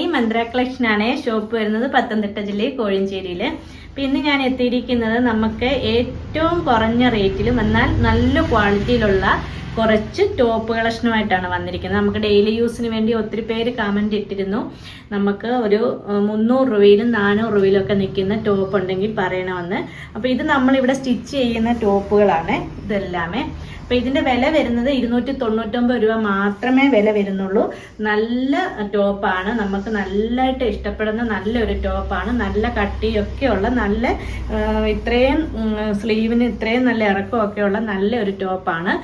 ഈ മന്ത്ര കളക്ഷൻ ആണ് ഷോപ്പ് വരുന്നത് പത്തനംതിട്ട ജില്ലയിൽ കോഴഞ്ചേരിയിൽ പിന്നെ ഞാൻ എത്തിയിരിക്കുന്നത് നമുക്ക് ഏറ്റവും കുറഞ്ഞ റേറ്റിലും എന്നാൽ നല്ല ക്വാളിറ്റിയിലുള്ള കുറച്ച് ടോപ്പ് കളക്ഷനുമായിട്ടാണ് വന്നിരിക്കുന്നത്. നമുക്ക് ഡെയിലി യൂസിന് വേണ്ടി ഒത്തിരി പേര് കമന്റ് ഇട്ടിരുന്നു. നമുക്ക് ഒരു മുന്നൂറ് രൂപയിലും നാനൂറ് രൂപയിലും ഒക്കെ നിൽക്കുന്ന ടോപ്പ് ഉണ്ടെങ്കിൽ പറയണമെന്ന്. അപ്പോൾ ഇത് നമ്മളിവിടെ സ്റ്റിച്ച് ചെയ്യുന്ന ടോപ്പുകളാണ് ഇതെല്ലാമേ. അപ്പൊ ഇതിന്റെ വില വരുന്നത് ഇരുന്നൂറ്റി തൊണ്ണൂറ്റൊമ്പത് രൂപ മാത്രമേ വില വരുന്നുള്ളൂ. നല്ല ടോപ്പാണ് നമുക്ക് നല്ലതായിട്ട് ഇഷ്ടപ്പെടുന്ന നല്ലൊരു ടോപ്പാണ് നല്ല കട്ടിയൊക്കെ ഉള്ള നല്ല ഇത്രയും സ്ലീവിന് ഇത്രയും നല്ല ഇറക്കമൊക്കെ ഉള്ള നല്ലൊരു ടോപ്പാണ്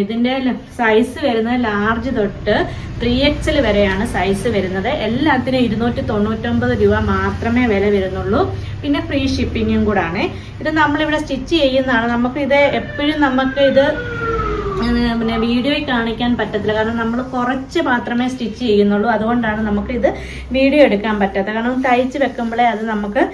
ഇതിന്റെ സൈസ് വരുന്നത് ലാർജ് തൊട്ട് ത്രീ എക്സൽ വരെയാണ് സൈസ് വരുന്നത്. എല്ലാത്തിനും ഇരുന്നൂറ്റി തൊണ്ണൂറ്റൊമ്പത് രൂപ മാത്രമേ വില വരുന്നുള്ളൂ. പിന്നെ ഫ്രീ ഷിപ്പിങ്ങും കൂടാണ്. ഇത് നമ്മളിവിടെ സ്റ്റിച്ച് ചെയ്യുന്നതാണ്. നമുക്ക് ഇത് എപ്പോഴും നമുക്ക് ഇത് പിന്നെ വീഡിയോയിൽ കാണിക്കാൻ പറ്റത്തില്ല. കാരണം നമ്മൾ കുറച്ച് മാത്രമേ സ്റ്റിച്ച് ചെയ്യുന്നുള്ളൂ. അതുകൊണ്ടാണ് നമുക്ക് ഇത് വീഡിയോ എടുക്കാൻ പറ്റാത്തത്. കാരണം തയ്ച്ച് വെക്കുമ്പോഴേ അത് നമുക്ക്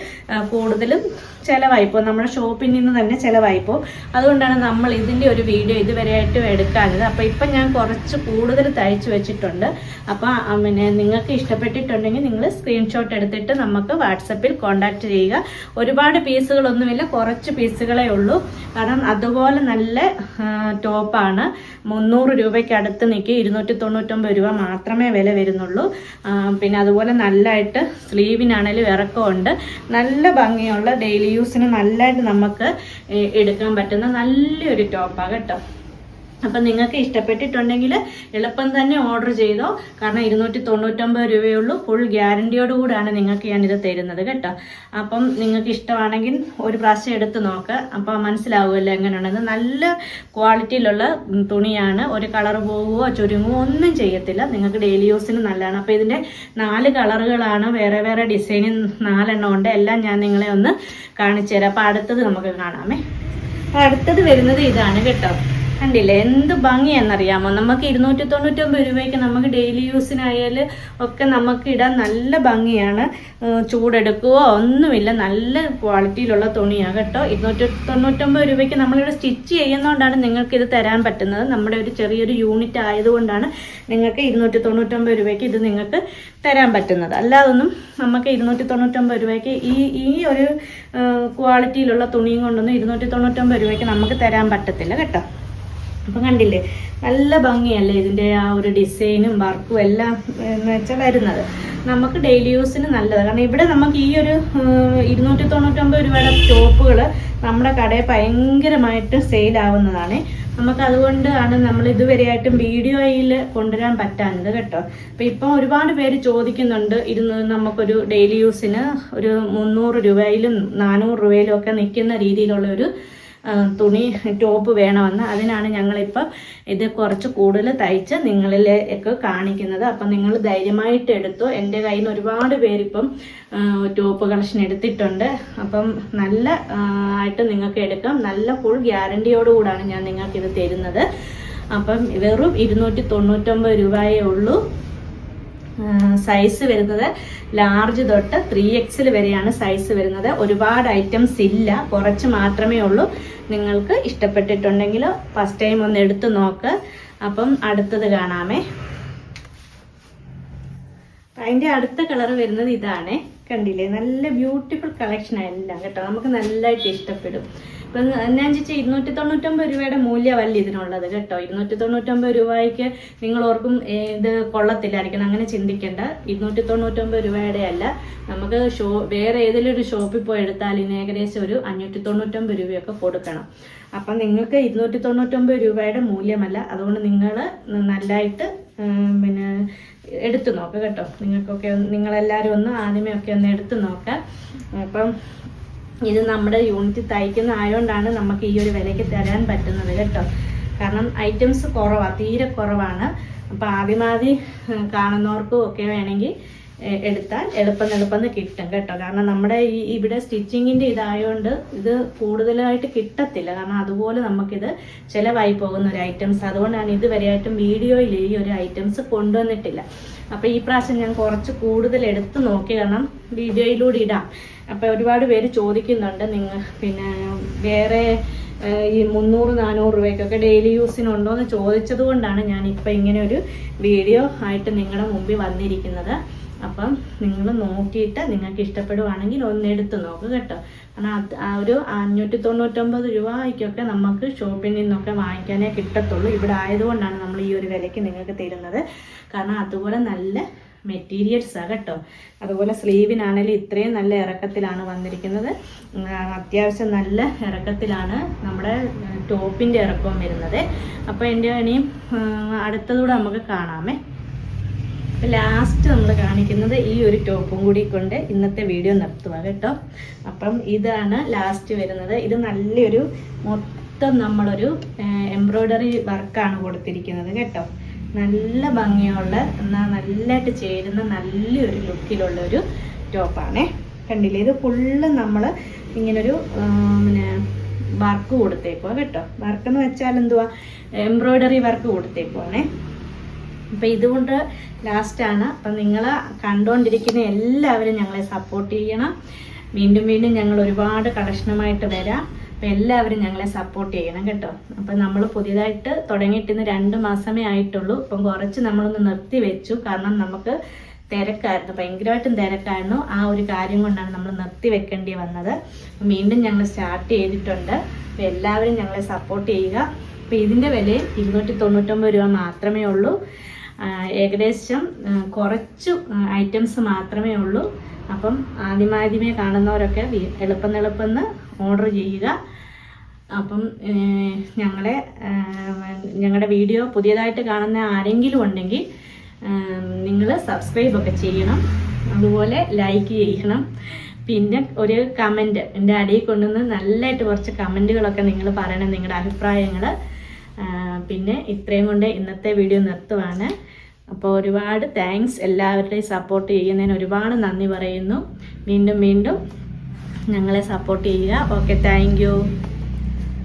കൂടുതലും ചിലവായിപ്പോ നമ്മുടെ ഷോപ്പിൽ നിന്ന് തന്നെ ചിലവായിപ്പോൾ അതുകൊണ്ടാണ് നമ്മൾ ഇതിന്റെ ഒരു വീഡിയോ ഇതുവരെയായിട്ടും എടുക്കാഞ്ഞത്. അപ്പോൾ ഇപ്പം ഞാൻ കുറച്ച് കൂടുതൽ തയ്ച്ചു വെച്ചിട്ടുണ്ട്. അപ്പോൾ പിന്നെ നിങ്ങൾക്ക് ഇഷ്ടപ്പെട്ടിട്ടുണ്ടെങ്കിൽ നിങ്ങൾ സ്ക്രീൻഷോട്ട് എടുത്തിട്ട് നമുക്ക് വാട്സപ്പിൽ കോൺടാക്ട് ചെയ്യുക. ഒരുപാട് പീസുകളൊന്നുമില്ല. കുറച്ച് പീസുകളേ ഉള്ളൂ. കാരണം അതുപോലെ നല്ല ടോപ്പാണ് മുന്നൂറ് രൂപയ്ക്ക് അടുത്ത് നിൽക്കി ഇരുന്നൂറ്റി തൊണ്ണൂറ്റൊമ്പത് രൂപ മാത്രമേ വില വരുന്നുള്ളൂ. പിന്നെ അതുപോലെ നല്ലതായിട്ട് സ്ലീവിനാണേലും ഇറക്കമുണ്ട് നല്ല ഭംഗിയുള്ള ഡെയിലി യൂസിന് നല്ലതായിട്ട് നമുക്ക് എടുക്കാൻ പറ്റുന്ന നല്ലൊരു ടോപ്പാണ് കേട്ടോ. അപ്പം നിങ്ങൾക്ക് ഇഷ്ടപ്പെട്ടിട്ടുണ്ടെങ്കിൽ എളുപ്പം തന്നെ ഓർഡർ ചെയ്തോ. കാരണം ഇരുന്നൂറ്റി തൊണ്ണൂറ്റൊമ്പത് രൂപയുള്ളൂ. ഫുൾ ഗ്യാരണ്ടിയോട് കൂടാണ് നിങ്ങൾക്ക് ഞാനിത് തരുന്നത് കേട്ടോ. അപ്പം നിങ്ങൾക്ക് ഇഷ്ടമാണെങ്കിൽ ഒരു പ്രാവശ്യം എടുത്ത് നോക്ക്. അപ്പം മനസ്സിലാവുമല്ലോ എങ്ങനെയാണെന്ന് നല്ല ക്വാളിറ്റിയിലുള്ള തുണിയാണ്. ഒരു കളർ പോവുകയോ ചുരുങ്ങുകയോ ഒന്നും ചെയ്യത്തില്ല. നിങ്ങൾക്ക് ഡെയിലി യൂസിന് നല്ലതാണ്. അപ്പോൾ ഇതിന്റെ നാല് കളറുകളാണ്. വേറെ വേറെ ഡിസൈനിൽ നാലെണ്ണം ഉണ്ട്. എല്ലാം ഞാൻ നിങ്ങളെ ഒന്ന് കാണിച്ചു തരാം അപ്പോൾ അടുത്തത് നമുക്ക് കാണാമേ. അടുത്തത് വരുന്നത് ഇതാണ് കേട്ടോ. കണ്ടില്ലേ? എന്ത് ഭംഗിയാണെന്നറിയാമോ? നമുക്ക് ഇരുന്നൂറ്റി തൊണ്ണൂറ്റൊമ്പത് രൂപയ്ക്ക് നമുക്ക് ഡെയിലി യൂസിനായാലും ഒക്കെ നമുക്ക് ഇടാൻ നല്ല ഭംഗിയാണ്. ചൂടെടുക്കുകയോ ഒന്നുമില്ല. നല്ല ക്വാളിറ്റിയിലുള്ള തുണിയാണ് കേട്ടോ. ഇരുന്നൂറ്റി തൊണ്ണൂറ്റൊമ്പത് രൂപയ്ക്ക് നമ്മളിവിടെ സ്റ്റിച്ച് ചെയ്യുന്നതുകൊണ്ടാണ് നിങ്ങൾക്ക് ഇത് തരാൻ പറ്റുന്നത്. നമ്മുടെ ഒരു ചെറിയൊരു യൂണിറ്റ് ആയതുകൊണ്ടാണ് നിങ്ങൾക്ക് ഇരുന്നൂറ്റി തൊണ്ണൂറ്റൊമ്പത് രൂപയ്ക്ക് ഇത് നിങ്ങൾക്ക് തരാൻ പറ്റുന്നത്. അല്ലാതൊന്നും നമുക്ക് ഇരുന്നൂറ്റി തൊണ്ണൂറ്റൊമ്പത് രൂപയ്ക്ക് ഈ ഈ ഒരു ക്വാളിറ്റിയിലുള്ള തുണിയും കൊണ്ടൊന്നും ഇരുന്നൂറ്റി തൊണ്ണൂറ്റൊമ്പത് രൂപയ്ക്ക് നമുക്ക് തരാൻ പറ്റത്തില്ല കേട്ടോ. അപ്പം കണ്ടില്ലേ? നല്ല ഭംഗിയല്ലേ ഇതിന്റെ ആ ഒരു ഡിസൈനും വർക്കും എല്ലാം വെച്ചാൽ വരുന്നത്. നമുക്ക് ഡെയിലി യൂസിന് നല്ലതാണ് കാരണം ഇവിടെ നമുക്ക് ഈ ഒരു ഇരുന്നൂറ്റി തൊണ്ണൂറ്റൊമ്പത് രൂപയുടെ ടോപ്പുകൾ നമ്മുടെ കടയിൽ ഭയങ്കരമായിട്ട് സെയിലാവുന്നതാണ്. നമുക്ക് അതുകൊണ്ടാണ് നമ്മൾ ഇതുവരെയായിട്ടും വീഡിയോയിൽ കൊണ്ടുവരാൻ പറ്റാഞ്ഞത് കേട്ടോ. അപ്പം ഇപ്പം ഒരുപാട് പേര് ചോദിക്കുന്നുണ്ട് ഇരുന്ന് നമുക്കൊരു ഡെയിലി യൂസിന് ഒരു മുന്നൂറ് രൂപയിലും നാനൂറ് രൂപയിലും ഒക്കെ നിൽക്കുന്ന രീതിയിലുള്ള ഒരു തുണി ടോപ്പ് വേണമെന്ന്. അതിനാണ് ഞങ്ങളിപ്പം ഇത് കുറച്ച് കൂടുതൽ തയ്ച്ച് നിങ്ങളിലേക്ക് കാണിക്കുന്നത്. അപ്പം നിങ്ങൾ ധൈര്യമായിട്ട് എടുത്തു. എന്റെ കയ്യിൽ നിന്ന് ഒരുപാട് പേരിപ്പം ടോപ്പ് കളക്ഷൻ എടുത്തിട്ടുണ്ട്. അപ്പം നല്ല ആയിട്ട് നിങ്ങൾക്ക് എടുക്കാം. നല്ല ഫുൾ ഗ്യാരണ്ടിയോടുകൂടാണ് ഞാൻ നിങ്ങൾക്കിത് തരുന്നത്. അപ്പം വെറും ഇരുന്നൂറ്റി തൊണ്ണൂറ്റൊമ്പത് രൂപയേ ഉള്ളൂ. സൈസ് വരുന്നത് ലാർജ് തൊട്ട് ത്രീ എക്സിൽ വരെയാണ് സൈസ് വരുന്നത്. ഒരുപാട് ഐറ്റംസ് ഇല്ല. കുറച്ച് മാത്രമേ ഉള്ളൂ. നിങ്ങൾക്ക് ഇഷ്ടപ്പെട്ടിട്ടുണ്ടെങ്കിൽ ഫസ്റ്റ് ടൈം ഒന്ന് എടുത്തു നോക്ക്. അപ്പം അടുത്തത് കാണാമേ. അതിന്റെ അടുത്ത കളർ വരുന്നത് ഇതാണ്. കണ്ടില്ലേ? നല്ല ബ്യൂട്ടിഫുൾ കളക്ഷൻ എല്ലാം കേട്ടോ. നമുക്ക് നല്ലതായിട്ട് ഇഷ്ടപ്പെടും. ഇപ്പം ഞാൻ ചോദിച്ചാൽ ഇരുന്നൂറ്റി തൊണ്ണൂറ്റൊമ്പത് രൂപയുടെ മൂല്യമല്ല ഇതിനുള്ളത് കേട്ടോ. ഇരുന്നൂറ്റി തൊണ്ണൂറ്റൊമ്പത് രൂപയ്ക്ക് നിങ്ങൾ ഓർക്കും ഇത് കൊള്ളത്തില്ലായിരിക്കണം. അങ്ങനെ ചിന്തിക്കേണ്ട. ഇരുന്നൂറ്റി തൊണ്ണൂറ്റൊമ്പത് രൂപയുടെ അല്ല. നമുക്ക് ഷോ വേറെ ഏതെങ്കിലും ഒരു ഷോപ്പിൽ പോയി എടുത്താൽ ഇതിന് ഏകദേശം ഒരു അഞ്ഞൂറ്റി തൊണ്ണൂറ്റൊമ്പത് രൂപയൊക്കെ കൊടുക്കണം. അപ്പം നിങ്ങൾക്ക് ഇരുന്നൂറ്റി തൊണ്ണൂറ്റൊമ്പത് രൂപയുടെ മൂല്യമല്ല. അതുകൊണ്ട് നിങ്ങൾ നല്ലതായിട്ട് പിന്നെ എടുത്തു നോക്കുക കേട്ടോ. നിങ്ങൾക്കൊക്കെ നിങ്ങളെല്ലാവരും ഒന്ന് ആദ്യമേ ഒക്കെ ഒന്ന് എടുത്തു നോക്കുക അപ്പം ഇത് നമ്മുടെ യൂണിറ്റ് തയ്ക്കുന്ന ആയതുകൊണ്ടാണ് നമുക്ക് ഈ ഒരു വിലയ്ക്ക് തരാൻ പറ്റുന്നത് കേട്ടോ. കാരണം ഐറ്റംസ് കുറവാണ് തീരെ കുറവാണ്. അപ്പം ആദ്യമാദ്യം കാണുന്നവർക്കും ഒക്കെ വേണമെങ്കിൽ എടുത്താൽ എളുപ്പം എളുപ്പം കിട്ടും കേട്ടോ. കാരണം നമ്മുടെ ഈ ഇവിടെ സ്റ്റിച്ചിങ്ങിന്റെ ഇതായതുകൊണ്ട് ഇത് കൂടുതലായിട്ട് കിട്ടത്തില്ല. കാരണം അതുപോലെ നമുക്കിത് ചിലവായി പോകുന്ന ഒരു ഐറ്റംസ്. അതുകൊണ്ടാണ് ഇതുവരെയായിട്ടും വീഡിയോയിൽ ഈ ഒരു ഐറ്റംസ് കൊണ്ടുവന്നിട്ടില്ല. അപ്പോൾ ഈ പ്രാവശ്യം ഞാൻ കുറച്ച് കൂടുതൽ എടുത്ത് നോക്കി കാരണം വീഡിയോയിലൂടെ ഇടാം. അപ്പോൾ ഒരുപാട് പേര് ചോദിക്കുന്നുണ്ട് നിങ്ങൾ പിന്നെ വേറെ ഈ മുന്നൂറ് നാനൂറ് രൂപയ്ക്കൊക്കെ ഡെയിലി യൂസിനുണ്ടോ എന്ന് ചോദിച്ചത് കൊണ്ടാണ് ഞാൻ ഇപ്പം ഇങ്ങനെ ഒരു വീഡിയോ ആയിട്ട് നിങ്ങളുടെ മുമ്പിൽ വന്നിരിക്കുന്നത്. അപ്പം നിങ്ങൾ നോക്കിയിട്ട് നിങ്ങൾക്ക് ഇഷ്ടപ്പെടുവാണെങ്കിൽ ഒന്നെടുത്ത് നോക്ക് കേട്ടോ. കാരണം അത് ഒരു അഞ്ഞൂറ്റി തൊണ്ണൂറ്റൊമ്പത് രൂപയ്ക്കൊക്കെ നമുക്ക് ഷോപ്പിൽ നിന്നൊക്കെ വാങ്ങിക്കാനേ കിട്ടത്തുള്ളൂ. ഇവിടെ ആയതുകൊണ്ടാണ് നമ്മൾ ഈ ഒരു വിലയ്ക്ക് നിങ്ങൾക്ക് തരുന്നത്. കാരണം അതുപോലെ നല്ല മെറ്റീരിയൽസാണ് കേട്ടോ. അതുപോലെ സ്ലീവിനാണെങ്കിലും ഇത്രയും നല്ല ഇറക്കത്തിലാണ് വന്നിരിക്കുന്നത്. അത്യാവശ്യം നല്ല ഇറക്കത്തിലാണ് നമ്മുടെ ടോപ്പിന്റെ ഇറക്കം വരുന്നത്. അപ്പോൾ എന്റെ ഇനിയും അടുത്തതൂടെ നമുക്ക് കാണാമേ. ലാസ്റ്റ് നമ്മൾ കാണിക്കുന്നത് ഈ ഒരു ടോപ്പും കൂടി കൊണ്ട് ഇന്നത്തെ വീഡിയോ നിർത്തുക കേട്ടോ. അപ്പം ഇതാണ് ലാസ്റ്റ് വരുന്നത്. ഇത് നല്ലൊരു മൊത്തം നമ്മളൊരു എംബ്രോയ്ഡറി വർക്കാണ് കൊടുത്തിരിക്കുന്നത് കേട്ടോ. നല്ല ഭംഗിയുള്ള എന്നാൽ നല്ലതായിട്ട് ചേരുന്ന നല്ലൊരു ലുക്കിലുള്ള ഒരു ടോപ്പാണേ കണ്ടില്ലേ? ഇത് ഫുള്ള് നമ്മൾ ഇങ്ങനൊരു പിന്നെ വർക്ക് കൊടുത്തേക്കുക കേട്ടോ. വർക്ക് എന്ന് വെച്ചാൽ എന്തുവാ? എംബ്രോയ്ഡറി വർക്ക് കൊടുത്തേക്കുവാണേ. അപ്പം ഇതുകൊണ്ട് ലാസ്റ്റാണ് അപ്പം നിങ്ങൾ കണ്ടുകൊണ്ടിരിക്കുന്ന എല്ലാവരും ഞങ്ങളെ സപ്പോർട്ട് ചെയ്യണം. വീണ്ടും വീണ്ടും ഞങ്ങൾ ഒരുപാട് കളക്ഷനുമായിട്ട് വരാം. അപ്പം എല്ലാവരും ഞങ്ങളെ സപ്പോർട്ട് ചെയ്യണം കേട്ടോ. അപ്പം നമ്മൾ പുതിയതായിട്ട് തുടങ്ങിയിട്ട് ഇന്ന് രണ്ട് മാസമേ ആയിട്ടുള്ളൂ. അപ്പം കുറച്ച് നമ്മളൊന്ന് നിർത്തി വെച്ചു. കാരണം നമുക്ക് തിരക്കായിരുന്നു. ഭയങ്കരമായിട്ടും തിരക്കായിരുന്നു. ആ ഒരു കാര്യം കൊണ്ടാണ് നമ്മൾ നിർത്തി വെക്കേണ്ടി വന്നത്. വീണ്ടും ഞങ്ങൾ സ്റ്റാർട്ട് ചെയ്തിട്ടുണ്ട്. അപ്പം എല്ലാവരും ഞങ്ങളെ സപ്പോർട്ട് ചെയ്യുക. അപ്പം ഇതിന്റെ വില ഇരുന്നൂറ്റി തൊണ്ണൂറ്റൊമ്പത് രൂപ മാത്രമേ ഉള്ളൂ. ഏകദേശം കുറച്ചു ഐറ്റംസ് മാത്രമേ ഉള്ളൂ. അപ്പം ആദ്യമാദ്യമേ കാണുന്നവരൊക്കെ എളുപ്പം എളുപ്പം ഓർഡർ ചെയ്യുക. അപ്പം ഞങ്ങളെ ഞങ്ങളുടെ വീഡിയോ പുതിയതായിട്ട് കാണുന്ന ആരെങ്കിലും ഉണ്ടെങ്കിൽ നിങ്ങൾ സബ്സ്ക്രൈബ് ഒക്കെ ചെയ്യണം. അതുപോലെ ലൈക്ക് ചെയ്യണം. പിന്നെ ഒരു കമന്റ് എന്റെ അടിയിൽ കൊണ്ടുവന്ന് നല്ലതായിട്ട് കുറച്ച് കമന്റുകളൊക്കെ നിങ്ങൾ പറയണം നിങ്ങളുടെ അഭിപ്രായങ്ങൾ പിന്നെ ഇത്രയും കൊണ്ട് ഇന്നത്തെ വീഡിയോ നിർത്തുവാണ്. അപ്പോൾ ഒരുപാട് താങ്ക്സ് എല്ലാവരുടെയും സപ്പോർട്ട് ചെയ്യുന്നതിന് ഒരുപാട് നന്ദി പറയുന്നു. വീണ്ടും വീണ്ടും ഞങ്ങളെ സപ്പോർട്ട് ചെയ്യുക. Okay thank